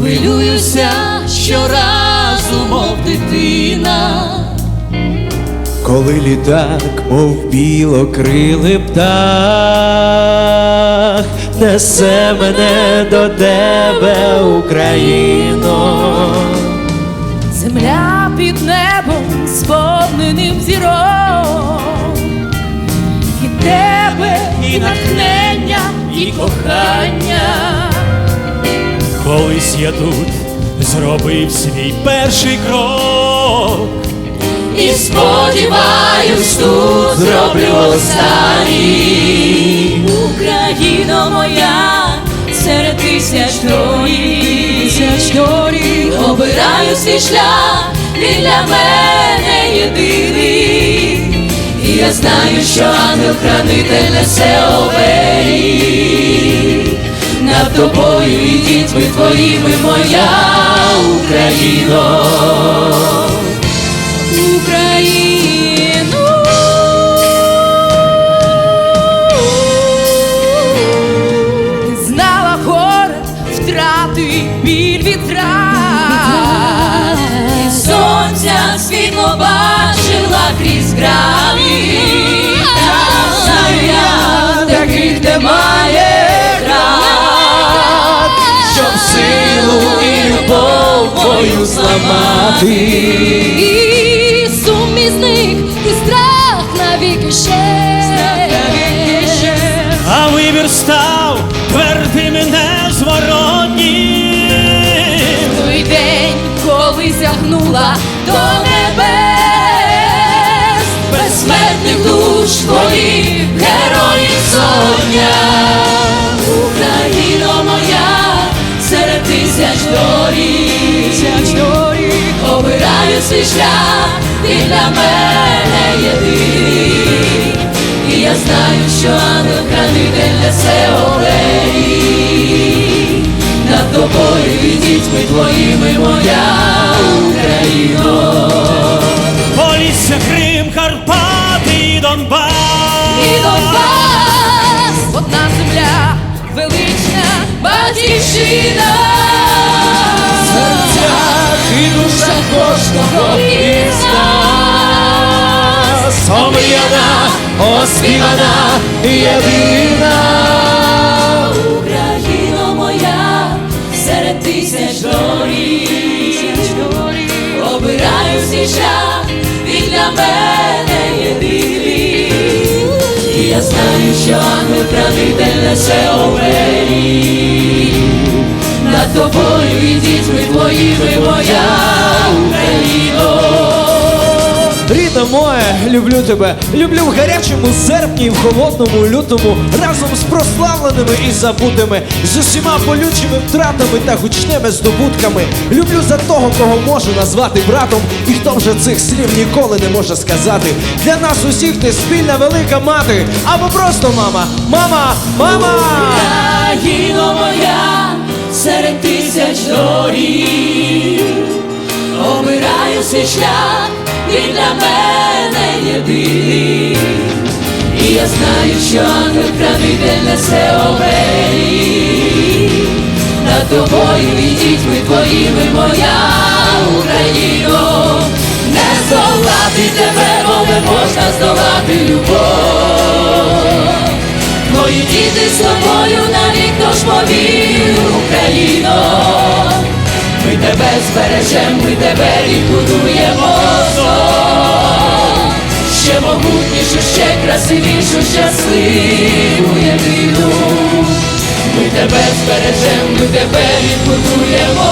хвилююся щоразу, мов дитина. Коли літак, мов білокрилий птах, несе мене до тебе, Україно. Земля під небом сповненим зірок, і тебе, і натхнення, і кохання. Колись я тут зробив свій перший крок. І сподіваюсь, тут зроблю останній. Україно моя, серед тисяч доріг, тисяч доріг, обираю свій шлях, він для мене єдиний. І я знаю, що ангел-хранитель несе оберіг. Над тобою і дітьми твоїми моя Україно. Україну. Ти знала горе, втрати, біль вітрат. І сонця світло бачила крізь грані. Та знаю я, таких немає твою зламати. І сумі зник, і страх навіки ще. А вибір став твердим і незворотнім. Той день, коли сягнула до небес, безсмертних душ твоїх героїв сотня, Україно обираю свій шлях, ти для мене єдиний. І я знаю, що ангел хранитель несе оберіг над тобою і дітьми твоїми моя Україно. Полісся, Крим, Карпати і Донбас. І Донбас, одна земля, велична батьківщина. Кожного із нас. Омріяна, оспівана, єдина. Україно моя, серед тисяч доріг, обираю шлях, він для мене єдиний. І я знаю, що ангел хранитель несе оберіг над тобою і дітьми твоїми моя Рідна моя, люблю тебе, люблю в гарячому серпні в холодному лютому, разом з прославленими і забутими, з усіма болючими втратами та гучними здобутками. Люблю за того, кого можу назвати братом, і хто вже цих слів ніколи не може сказати. Для нас усіх ти спільна велика мати, або просто мама, мама, мама! Країно моя серед тисяч доріг, обираю свій шлях, він для мене єдиний. І я знаю, що ангел хранитель несе оберіг над тобою і дітьми твоїми моя Україно. Не здолати тебе, бо не можна здолати любов. Мої діти з тобою навік, тож повір, Україно. Ми тебе збережем, ми тебе відбудуємо. Ще могутнішу, ще красивішу, щасливу єдину. Ми тебе збережем, ми тебе відбудуємо